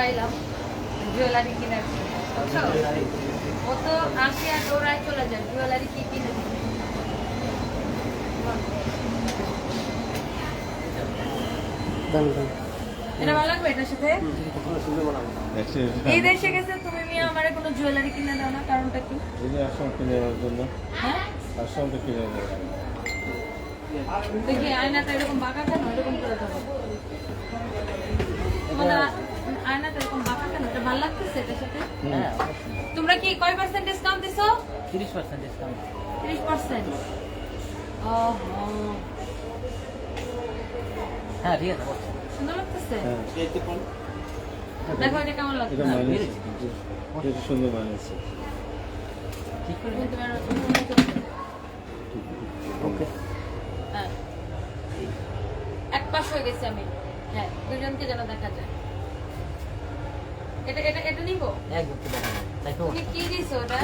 পাইলাম জুয়েলারি কিনার বুঝছ? ও তো আসে আর ওরাই চলে যায় জুয়েলারি কি কিনে দিবে? এটা ভালো লাগবে এটার সাথে? এই দেশে গেছে তুমি মিয়া আমার কোনো জুয়েলারি কিনে দাও না কারণটা কি? কিনে জন্য। হ্যাঁ? কিনে দেখি আয়নাটা এরকম বাঁকা কেন? এরকম করে দেবো মানে আয়নাটা এরকম বাঁকা কেন এটা ভালো লাগতেছে এটার সাথে? হ্যাঁ তোমরা কি কয় পার্সেন্ট ডিসকাউন্ট দিছো? তিরিশ পার্সেন্ট ডিসকাউন্ট তিরিশ পার্সেন্ট ও হ্যাঁ ঠিক আছে সুন্দর লাগতেছে? হ্যাঁ। দেখো এটা কেমন লাগছে। এটা সুন্দর ঠিক করে ওকে। হ্যাঁ। এক পাশ হয়ে গেছে আমি। হ্যাঁ দুজনকে যেন দেখা যায়। এটা এটা এটা নিবো? একদম তো দেখা যায়। তুমি কি দিছো ওটা?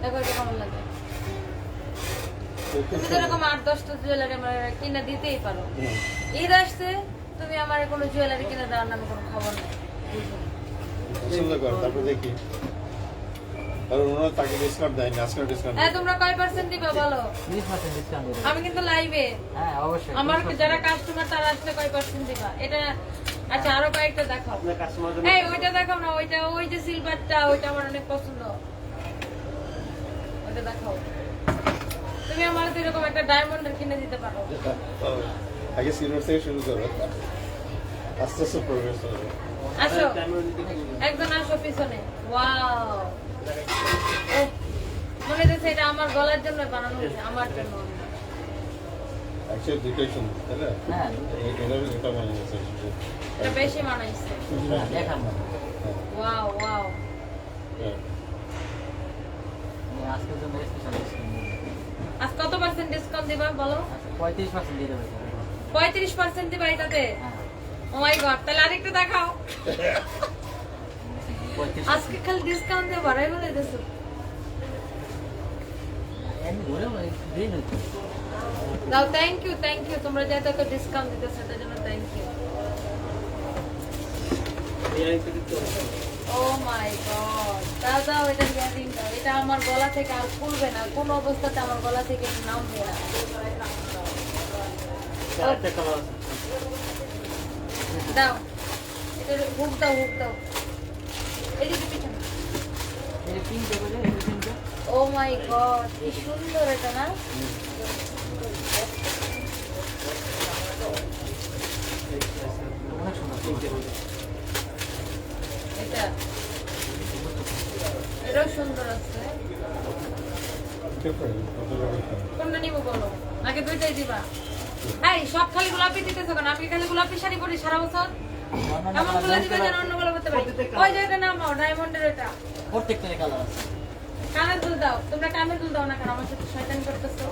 দেখো এটা কেমন লাগে। তুমি তো এরকম আট দশটা জুয়েলারি আমার কিনে দিতেই পারো। ঈদ আসছে তুমি আমার কোনো জুয়েলারি কিনে দেওয়ার নামে কোনো খবর নেই। পছন্দ কর তারপর দেখি। কারণ ওনারা তাকে ডিসকাউন্ট দেয়নি আজকে ডিসকাউন্ট হ্যাঁ তোমরা কয় পার্সেন্ট দিবে বলো? তিরিশ পার্সেন্ট ডিসকাউন্ট আমি কিন্তু লাইভে হ্যাঁ অবশ্যই। আমার যারা কাস্টমার তারা আসলে কয় পার্সেন্ট দিবা? এটা আচ্ছা আরও কয়েকটা দেখাও। এই ওইটা দেখাও না ওইটা ওই যে সিলভারটা ওইটা আমার অনেক পছন্দ। ওইটা দেখাও। তুমি আমার তো এরকম একটা ডায়মন্ডের কিনে দিতে পারো। আগে সিলভার থেকে শুরু করো। আস্তে আস্তে প্রোগ্রেস হবে। আসো। একজন আসো পিছনে। ওয়াও মনে হচ্ছে এটা আমার গলার জন্য বানানো হয়েছে আমার জন্য। অ্যাকচুয়ালি দুটোই সুন্দর তাই না? হ্যাঁ। এটা মাইনাস এটা বেশি মানাইছে হ্যাঁ, ওয়াও ওয়াও। হ্যাঁ। আজ কত পার্সেন্ট ডিসকাউন্ট দিবা বলো? আচ্ছা পঁয়ত্রিশ পার্সেন্ট দিয়ে দেবো এটাতে? হ্যাঁ। ও মাই গড তাহলে আরেকটু দেখাও। আজকে খালি ডিসকাউন্ট দিয়ে বাড়াই বলে দিছো দাও থ্যাংক ইউ থ্যাংক ইউ তোমরা যে এত ডিসকাউন্ট দিতেছো তার জন্য thank you oh my god দাও দাও এটা ইয়ারিং দাও। এটা আমার গলা থেকে আর খুলবে না। কোন অবস্থাতে আমার গলা থেকে নামবে না দাও। এটা হুক দাও হুক দাও। ও মাই কি সুন্দর এটা না? এটা। এটাও সুন্দর আছে। কোনটা নিবো বলো? আগে দুইটাই দিবা। সব খালি গোলাপি খালি গোলাপি শাড়ি পরি সারা বছর? এমনগুলো দিবে যেন অন্যগুলো করতে পারি। ওই যে এটা নামাও ডায়মন্ডের এটা প্রত্যেকটা কালার আছে। কানের দুল দাও। তোমরা কানের দুল দাও না কেন? আমার সাথে শয়তানি করতেছো।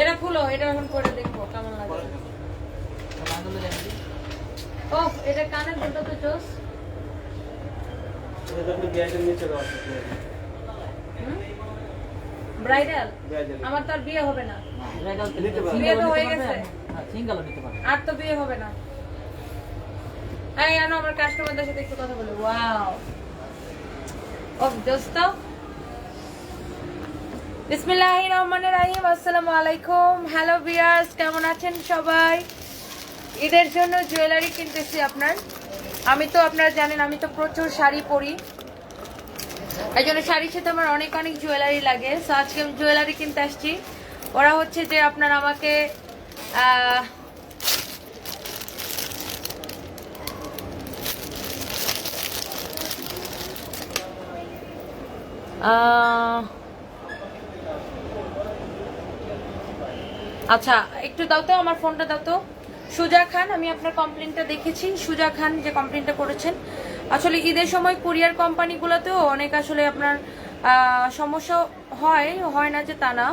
এটা খুলো এটা এখন করে দেখব কেমন লাগে। আঙুলে দেখেন দিই। ও এটা কানের দুলটা তো জোস। ব্রাইডাল? আমার তো আর বিয়ে হবে না। বিয়ে তো হয়ে গেছে। হ্যাঁ, নিতে। আর তো বিয়ে হবে না। এই আনো আমার কাস্টমারদের সাথে একটু কথা বলি। ওয়াও ও দোস্ত বিসমিল্লাহির রহমানির রহিম। আসসালামু আলাইকুম। হ্যালো ভিউয়ার্স কেমন আছেন সবাই? ঈদের জন্য জুয়েলারি কিনতেছি আপনার। আমি তো, আপনারা জানেন, আমি তো প্রচুর শাড়ি পরি। এই জন্য শাড়ির সাথে আমার অনেক অনেক জুয়েলারি লাগে। সো আজকে আমি জুয়েলারি কিনতে আসছি। ওরা হচ্ছে যে আপনার আমাকে আচ্ছা একটু দাও তো, আমার ফোনটা দাও তো। সুজা খান, আমি আপনার কমপ্লেনটা দেখেছি। সুজা খান যে কমপ্লেনটা করেছেন। আসলে ঈদের সময় কুরিয়ার কোম্পানিগুলোতেও অনেক আসলে আপনার সমস্যা হয় হয় না যে তা না।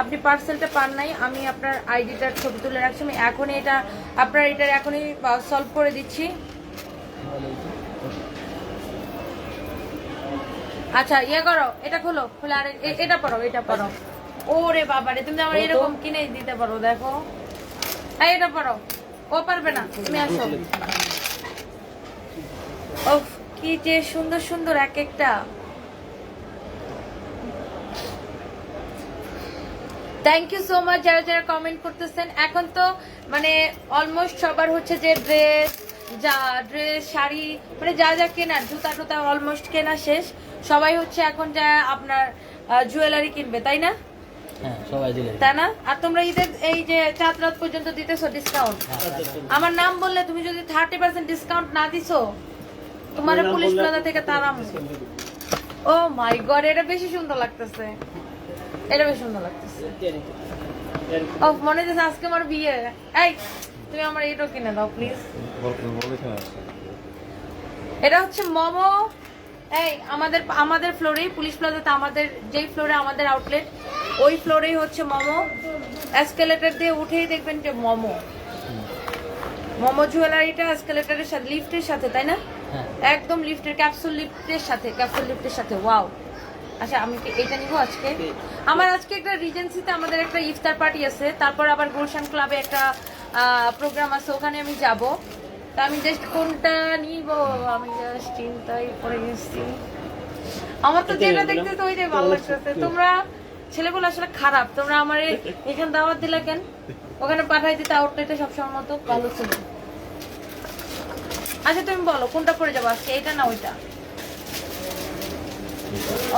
আপনি পার্সেলটা পান নাই, আমি আপনার আইডিটার ছবি তুলে রাখছি। আমি এখনই এটা, আপনার এটার এখনই সলভ করে দিচ্ছি। আচ্ছা ইয়ে করো এটা খোলো খুলে আর এটা পড়ো এটা পড়ো ওরে বাবারে তুমি আমার এরকম কিনে দিতে পারো দেখো। এটা পারো। ও পারবে না তুমি আসো। ও কি যে সুন্দর সুন্দর এক একটা। থ্যাংক ইউ সো মাচ যারা যারা কমেন্ট করতেছেন। এখন তো মানে অলমোস্ট সবার হচ্ছে যে ড্রেস যা ড্রেস শাড়ি মানে যা যা কেনার জুতা টুতা অলমোস্ট কেনা শেষ। সবাই হচ্ছে এখন যা আপনার জুয়েলারি কিনবে তাই না? হ্যাঁ সবাই দিলে তাই না? আর তোমরা ঈদের এই যে চাঁদ রাত পর্যন্ত দিতেছো ডিসকাউন্ট আমার নাম বললে তুমি যদি থার্টি পার্সেন্ট ডিসকাউন্ট না দিছো তোমার পুলিশ প্লাজা থেকে তারাম ও মাই গড এটা বেশি সুন্দর লাগতেছে। এটা বেশি সুন্দর লাগতেছে। ও মনে হচ্ছে আজকে আমার বিয়ে। এই তুমি আমার এটাও কিনে দাও প্লিজ। এটা হচ্ছে মোমো। এই আমাদের আমাদের ফ্লোরেই পুলিশ প্লাজাতে আমাদের যেই ফ্লোরে আমাদের আউটলেট ওই ফ্লোরেই হচ্ছে মোমো। এসকেলেটর দিয়ে উঠেই দেখবেন যে মোমো। মোমো জুয়েলারিটা এসকেলেটরের সাথে লিফটের সাথে তাই না? হ্যাঁ। একদম লিফটের ক্যাপসুল লিফটের সাথে ক্যাপসুল লিফটের সাথে ওয়াও আচ্ছা আমি কি এটা নিব আজকে? আমার আজকে একটা রিজেন্সিতে আমাদের একটা ইফতার পার্টি আছে তারপর আবার গুলশান ক্লাবে একটা প্রোগ্রাম আছে ওখানে আমি যাব। তা আমি জাস্ট কোনটা নিব? আমি জাস্ট চিন্তায় পড়ে গেছি। আমার তো যেটা দেখতে তো ওইটাই ভালো লাগতেছে। তোমরা ছেলেগুলো আসলে খারাপ। তোমরা আমার এখানে দাওয়াত দিলে কেন? ওখানে পাঠাই দিতে আউটলেটে সবসময় মতো। ভালো ছিল। আচ্ছা তুমি বলো কোনটা পরে যাব আজকে? এটা না ওইটা?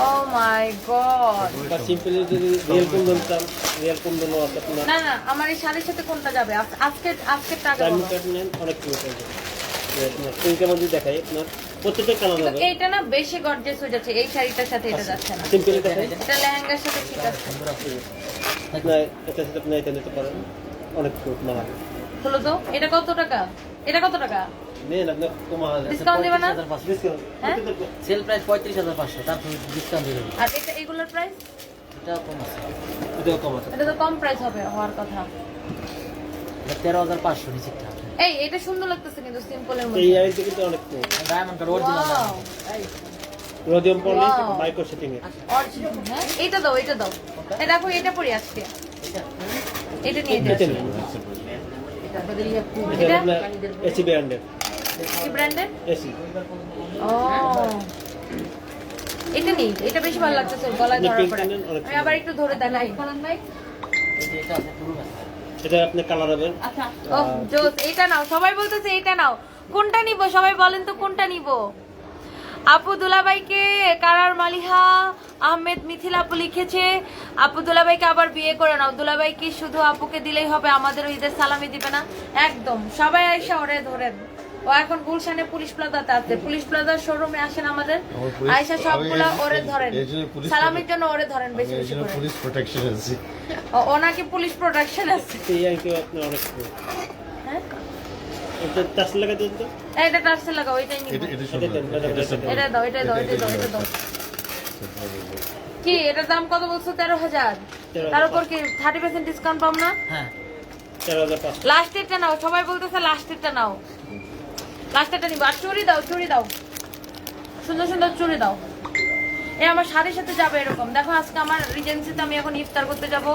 ও মাই গড বা সিম্পলি যদি রিয়েল কুন্দন চান রিয়েল কুন্দনও আছে আপনার। না না আমার এই শাড়ির সাথে কোনটা যাবে? আজ- আজকে আজকে টাকা ডায়মন্ড কাট নেন অনেক কিছু পাওয়া যাবে পিঙ্কের মধ্যে দেখাই আপনার প্রত্যেকটা কালার কিন্তু হবে। এইটা না বেশি গর্জিয়াস হয়ে যাচ্ছে এই শাড়িটার সাথে এটা যাচ্ছে না। সিম্পলি দেখাই এটা লেহেঙ্গার সাথে ঠিক আছে। আপনার এটার সাথে আপনি এটা নিতে পারেন অনেক ফুট মালা হলো তো এটা কত টাকা? এটা কত টাকা? নেন আপনার কমা ডিসকাউন্ট দেবে না? সেল প্রাইস পঁয়ত্রিশ হাজার পাঁচশো তারপর ডিসকাউন্ট দিয়ে আর এটা এগুলোর প্রাইস? এটা কম আছে। এটাও কম আছে। এটা তো কম প্রাইস হবে হওয়ার কথা। এটা তেরো হাজার এই এটা সুন্দর লাগতেছে কিন্তু সিম্পলের এই মধ্যে আইতে কিন্তু অনেক diamond card original Wow. Rhodium micro setting এ। Original, হ্যাঁ? এইটা দাও এটা দাও। এই দেখো এটা পরি আজকে। এটা? নিয়ে যাও। এটা? নিন এটা এটা? এসি ব্র্যান্ডের কি ব্র্যান্ডের এসি ও। এটা নেই এটা বেশি ভালো লাগতেছে গলায় আপনি ধরার পরে। আমি আবার একটু ধরে দেখাই। ভাই এটা আছে পুরো এটা আপনি কালার হবে। আচ্ছা ও জোস এটা নাও সবাই বলতেছে এটা নাও। কোনটা নিব? সবাই বলেন তো কোনটা নিব? আপু দুলাভাইকে কারার মালিহা আহমেদ মিথিল আপু লিখেছে আপু দুলাভাইকে আবার বিয়ে করে নাও। দুলাভাই কি শুধু আপুকে দিলেই হবে আমাদের ঈদের সালামি দিবে না। একদম সবাই আইসা ওরে ধরেন। ও এখন গুলশানে পুলিশ প্লাজাতে আছে। পুলিশ প্লাজার শোরুমে আসেন আমাদের। আইসা সবগুলা ওরে ধরেন। সালামির জন্য ওরে ধরেন বেশি বেশি করে। পুলিশ প্রোটেকশন আছি। ও- ওনাকে পুলিশ প্রোটেকশন আছে? এই আইতে আপনার অনেক হ্যাঁ? এটা টাচ লাগাই দিন তো। এটা টার্সে লাগাও এটাই নিব। এটা দাও দাও দাও দাও। কি এটার দাম কত বলছো? তেরো হাজার। তার উপর কি থার্টি পার্সেন্ট ডিসকাউন্ট পাম না? হ্যাঁ তেরো হাজার লাস্টেরটা নাও সবাই বলতেছে লাস্টেরটা নাও। লাস্টেরটা নিবো। আর চুড়ি দাও চুড়ি দাও। সুন্দর সুন্দর চুড়ি দাও। এই আমার শাড়ির সাথে যাবে এরকম। দেখো আজকে আমার রিজেন্সিতে আমি এখন ইফতার করতে যাব।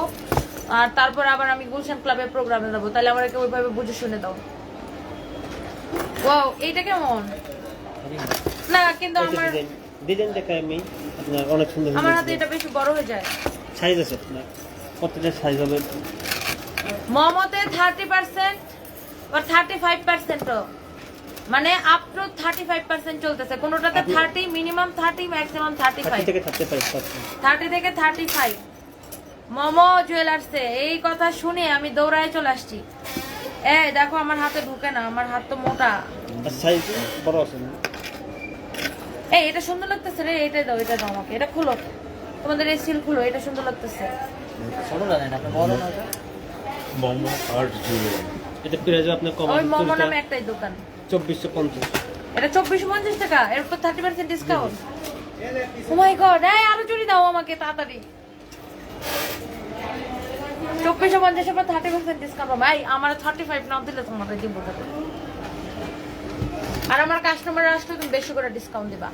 আর তারপর আবার আমি গুলশান ক্লাবের প্রোগ্রামে যাব। তাহলে আমাকে ওইভাবে বুঝে শুনে দাও। ওয়াও এইটা কেমন? না কিন্তু আমার ডিজাইন দেখাই আমি। আপনার অনেক সুন্দর আমার হাতে এটা বেশি বড় হয়ে যায়। সাইজ আছে আপনার। প্রত্যেকটা সাইজ হবে? মোমোতে থার্টি পার্সেন্ট বা থার্টি ফাইভ পার্সেন্টও মানে up to thirty five percent চলতেছে। কোনোটাতে আপনি- thirty minimum thirty maximum thirty thirty five থেকে থার্টি ফাইভ পার্সেন্ট থার্টি থেকে থার্টি ফাইভ মোমো জুয়েলার্সে এই কথা শুনে আমি দৌড়ায় চলে আসছি। এই দেখো আমার হাতে ঢুকে না আমার হাত তো মোটা। সাইজ বড় আছে না? এই এটা সুন্দর লাগতেছে রে এটা দাও এটা দাও আমাকে এটা খুলো। তোমাদের এই সিল খুলো এটা সুন্দর লাগতেছে। ছোটটা নেন আপনি বড় না? মোমো আর্ট জুয়েলারি এটা প্রাইস আপনার কম ওই মোমো নামে একটাই দোকান। চব্বিশশো পঞ্চাশ। এটা চব্বিশশো পঞ্চাশ টাকা? এর উপর thirty percent discount oh my god এই আরও চুরি দাও আমাকে তাড়াতাড়ি। চব্বিশশো পঞ্চাশের পর থার্টি পার্সেন্ট ডিসকাউন্ট ভাই আমার থার্টি ফাইভ না দিলে তোমাদের দিব আর আমার কাস্টমার আসলে তুমি বেশি করে ডিসকাউন্ট দিবা।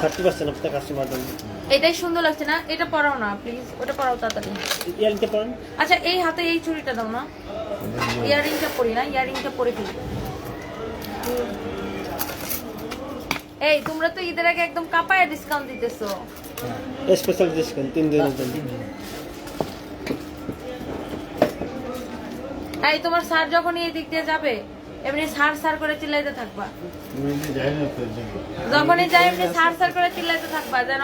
থার্টি পার্সেন্ট আপনার কাস্টমার এটাই সুন্দর লাগছে না? এটা পরাও না প্লিজ ওটা পরাও তাড়াতাড়ি। আচ্ছা এই হাতে এই চুড়িটা দাও না। ইয়ারিংটা পরি না ইয়ারিংটা পরে ফেলি। এই তোমরা তো ঈদের আগে একদম কাপায় ডিসকাউন্ট দিতেছো। স্পেশাল ডিসকাউন্ট তিন দিনের জন্য। এই তোমার স্যার যখন এই দিক দিয়ে যাবে এমনি সার সার করে চিল্লাইতে থাকবা। যখনই যাই এমনি সার সার করে চিল্লাইতে থাকবা যেন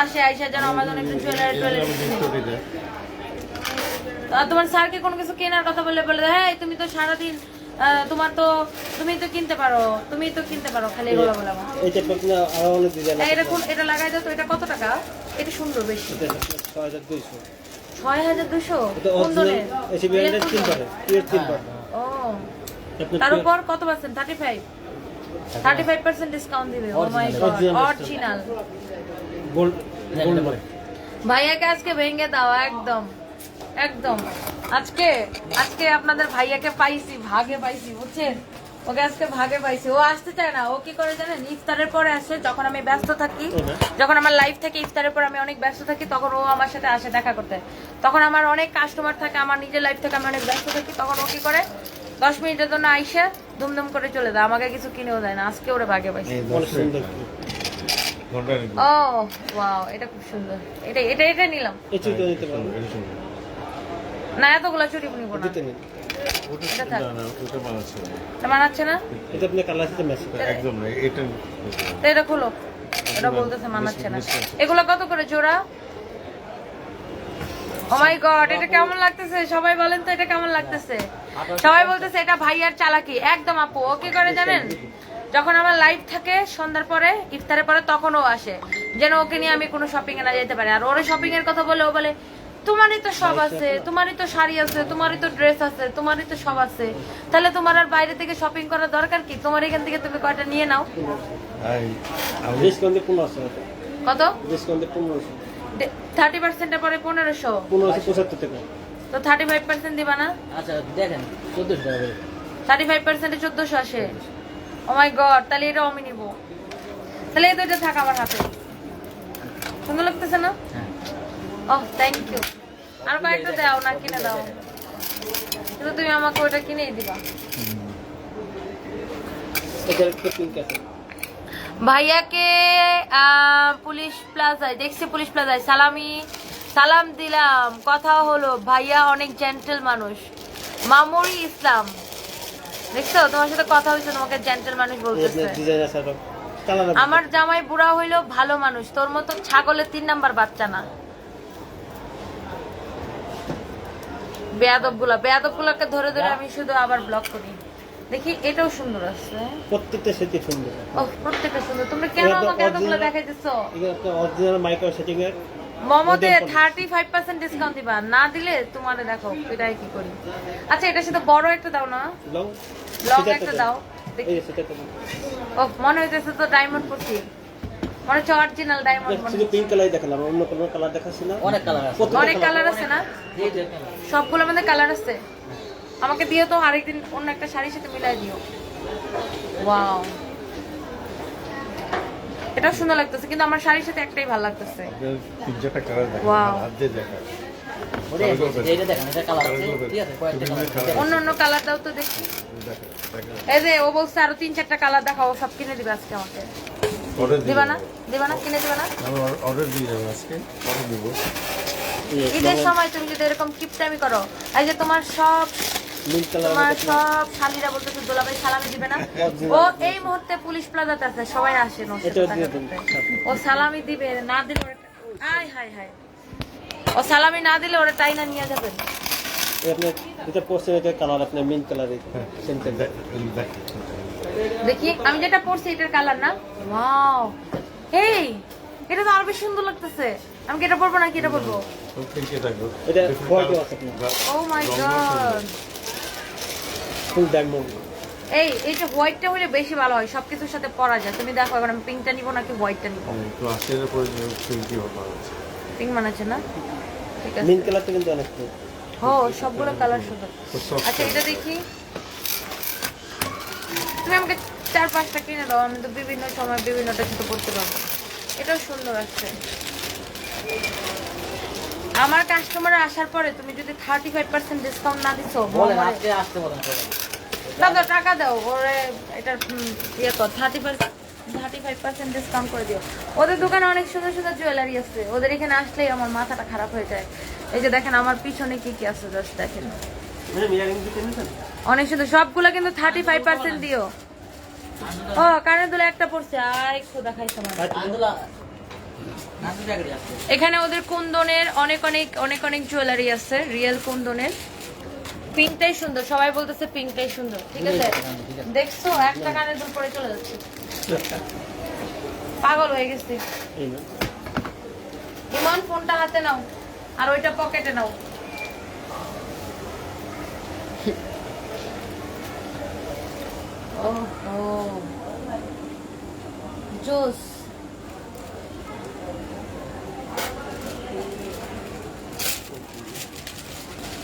আসে আইসা যেন আমার জন্য একটু জুয়েলারি টুয়েলারি আর তোমার স্যারকে কোনো কিছু কেনার কথা বললে বলে হ্যাঁ তুমি তো সারাদিন তোমার তো তুমি তো কিনতে পারো তুমি তো কিনতে পারো খালি এগুলো বলে আমার এইটা আপনার আরও অনেক ডিজাইন এই, এটা কোন এটা লাগাই দাও তো এটা কত টাকা? এটা সুন্দর বেশি। এটা আপনার ছয় হাজার দুইশো। ছয় হাজার দুশো এটা কোন ধরনের এসি ব্র্যান্ডের তিন পারে পিওর তিন পারে ও। তার উপর কত percent thirty five thirty five percent discount দিবে ও my god Original. Original gold gold ভাইয়াকে আজকে ভেঙে দাও একদম একদম। আজকে আজকে আপনাদের ভাইয়াকে পাইছি ভাগে পাইছি বুঝছেন? ওকে আজকে ভাগে পাইছি। ও আসতে চায় না ও কি করে জানেন? ইফতারের পরে আসে যখন আমি ব্যস্ত থাকি যখন আমার লাইফ থেকে ইফতারের পর আমি অনেক ব্যস্ত থাকি তখন ও আমার সাথে আসে দেখা করতে। তখন আমার অনেক কাস্টমার থাকে আমার নিজের লাইফ থেকে আমি অনেক ব্যস্ত থাকি তখন ও কি করে? দশ মিনিটের জন্য আইসা দুমদুম করে চলে যায় আমাকে কিছু কিনেও দেয় না আজকে ওরা ভাগে পাইছি। ও ওয়াও এটা খুব সুন্দর। এটা এটা এটা নিলাম এই চুইটা নিতে পারবেন এটা সুন্দর। না এতগুলো চুরি নিব না। দিতে এটা থাক। না, না, ওটা বানাচ্ছে না। এটা মানাচ্ছে না? এটা আপনার কালার সাথে ম্যাচ করে একদম না, এটা তো এটা খুলো। এটা বলতেছে মানাচ্ছে না। এগুলো কত করে জোড়া? ও মাই গড এটা কেমন লাগতেছে? সবাই বলেন তো এটা কেমন লাগতেছে? সবাই বলতেছে এটা ভাইয়ার চালাকি। একদম আপু ও কি করে জানেন? যখন আমার লাইভ থাকে সন্ধ্যার পরে ইফতারের পরে তখনও আসে। যেন ওকে নিয়ে আমি কোনো শপিং এ না যেতে পারি। আর ওর শপিং এর কথা বলে ও বলে তোমারই তো সব আছে তোমারই তো শাড়ি আছে তোমারই তো ড্রেস আছে তোমারই তো সব আছে। তাহলে তোমার আর বাইরে থেকে শপিং করার দরকার কি? তোমার এখান থেকে তুমি কয়টা নিয়ে নাও? কত? ডিসকাউন্টে থার্টি পার্সেন্টের পরে পনেরোশো। তো থার্টি ফাইভ পার্সেন্ট দিবা না? আচ্ছা দেখেন চোদ্দশো টাকা থার্টি ফাইভ পার্সেন্টে চোদ্দশো আসে। ও মাই গড তাহলে এটাও আমি নিব। তাহলে এই দুইটা থাক আমার হাতে। সুন্দর লাগতেছে না? হ্যাঁ। ওহ থ্যাংক ইউ আর কয়েকটা দাও না কিনে দাও। কিন্তু তুমি আমাকে ওটা কিনেই দিবা। ভাইয়াকে পুলিশ প্লাজায় দেখছি পুলিশ প্লাজায়। সালামি সালাম দিলাম। কথা হলো ভাইয়া অনেক জেন্টেল মানুষ। মামুরি ইসলাম। দেখছ? তোমার সাথে কথা হয়েছে তোমাকে জেন্টেল মানুষ বলতেছে। আমার জামাই বুড়া হইল ভালো মানুষ। তোর মতো ছাগলের তিন নাম্বার বাচ্চা না। বেয়াদবগুলা বেয়াদব গুলাকে ধরে ধরে আমি শুধু আবার ব্লক করি। দেখি এটাও সুন্দর আছে প্রত্যেকটা সেটি সুন্দর। ও প্রত্যেকটা সুন্দর। তোমরা কেন আমাকে এতগুলো দেখাইতেছো? আপনার অরিজিনাল মাইক্রো সেটিং এর মমতে Modem phone। Thirty five percent discount দিবা। না দিলে তোমারে দেখো এটাই কি করি। আচ্ছা এটার সাথে বড় একটা দাও না। লং? লং একটা দাও। দেখি। এই সেটা তো ও মনে হইতেছে তো ডায়মন্ড পড়ছি মনে হচ্ছে অরিজিনাল ডায়মন্ড শুধু পিঙ্ক কালার দেখালাম অন্য কোনো কালার দেখাচ্ছি না। অনেক কালার আছে। অনেক কালার আছে না? এই যে কালার সবগুলোর মধ্যে কালার আছে। আমাকে দিও তো আরেকদিন অন্য একটা শাড়ির সাথে মিলাই দিও। ওয়াও এটাও সুন্দর লাগতেছে কিন্তু আমার শাড়ির সাথে একটাই ভালো লাগতেছে। কালার দেখা দেখা এটা অন্য অন্য কালার দাও তো দেখি। দেখা দেখা। এই যে ও বলছে আরও তিন চারটা কালার দেখাও সব কিনে দিবে আজকে আমাকে। অর্ডার দিবা না দিবা না কিনে দিবা না আমি অর্ডার দিয়ে যাব আজকে। কত দিব। ঈদের সময় তুমি যদি এরকম কিপটামি করো এই যে তোমার সব তোমার সব শালিরা বলতেছে দোলাভাই সালামি দিবে না। ও এই মুহূর্তে পুলিশ প্লাজাতে আছে সবাই আসেন। ও সালামি দিবে না দিলে ওরা আয় হায় হায়। ও সালামি না দিলে ওরা টাইনা নিয়ে যাবেন এটা এটা কালার আপনার মিন্ট কালার। সেন্টার দেখ আমি যেটা পরছি এটার কালার না? ওয়াও। এই এটা তো আরও বেশি সুন্দর লাগতেছে। আমি কি এটা পরবো নাকি এটা পরবো? এটা ও মাই গড ফুল ডায়মন্ড এই এইটা হোয়াইটটা হলে বেশি ভালো হয় সবকিছুর সাথে পরা যায়। তুমি দেখো এখন আমি পিঙ্কটা নিবো নাকি হোয়াইটটা নিবো? তো আজকের পরে কি হবে পিঙ্ক মানাচ্ছে না? ঠিক আছে। কালারটা কিন্তু অনেক। ও সবগুলো কালার সুন্দর। আচ্ছা এটা দেখি। তুমি আমাকে চার পাঁচটা কিনে দাও আমি তো বিভিন্ন সময় বিভিন্নটা ছোট করতে পারব। এটাও সুন্দর আছে আমার কাস্টমার আসার পরে তুমি যদি থার্টি ফাইভ পার্সেন্ট ডিসকাউন্ট না দিছো বলেন মনে- টাকা দাও ওরে এটার ইয়ে কর thirty percent thirty five percent discount করে দিও। ওদের দোকানে অনেক সুন্দর সুন্দর জুয়েলারি আছে। ওদের এখানে আসলেই আমার মাথাটা খারাপ হয়ে যায়। এই যে দেখেন আমার পিছনে কি কি আছে জাস্ট দেখেন। অনেক সুন্দর সবগুলো কিন্তু থার্টি ফাইভ পার্সেন্ট দিও। ও কানের দুলে একটা পড়ছে খোদা খাইছে নান্দুলা গাড়ি আসছে এখানে ওদের কুন্দনের অনেক অনেক অনেক অনেক জুয়েলারি আছে রিয়েল কুন্দনের। পিঙ্কটাই সুন্দর সবাই বলতেছে পিঙ্কটাই সুন্দর ঠিক আছে? দেখছ একটা কানের দুল পরে চলে যাচ্ছে। পাগল হয়ে গেছে। ইমন ফোনটা হাতে নাও আর ওইটা পকেটে নাও। ওহো জুস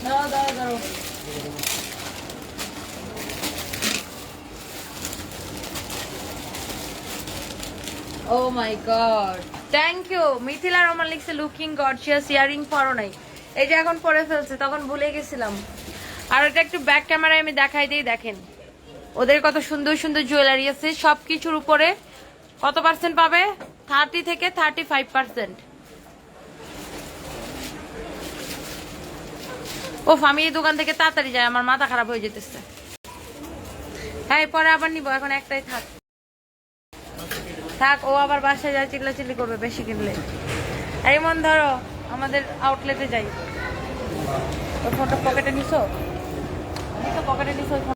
দাঁড়াও দাঁড়াও দাঁড়াও ও my god thank you Mithila Rahman লিখছে লুকিং গডশিয়াস ইয়ারিং পরো নাই। এই যে এখন পরে ফেলছে, তখন ভুলে গেছিলাম। আর এটা একটু ব্যাক ক্যামেরায় আমি দেখাই দিই, দেখেন। ওদের কত সুন্দর সুন্দর জুয়েলারি আছে সব কিছুর উপরে কত পার্সেন্ট পাবে? থার্টি থেকে থার্টি ফাইভ পার্সেন্ট ও আমি এই দোকান থেকে তাড়াতাড়ি যাই, আমার মাথা খারাপ হয়ে যেতেছে। হ্যাঁ পরে আবার নিবো, এখন একটাই থাক। থাক, ও আবার বাসায় যায়, চিল্লাচিল্লি করবে, বেশি কিনলে। এই মন ধরো, আমাদের আউটলেটে যাই। ওই ফোনটা পকেটে নিছো? নিছো পকেটে নিছো ওই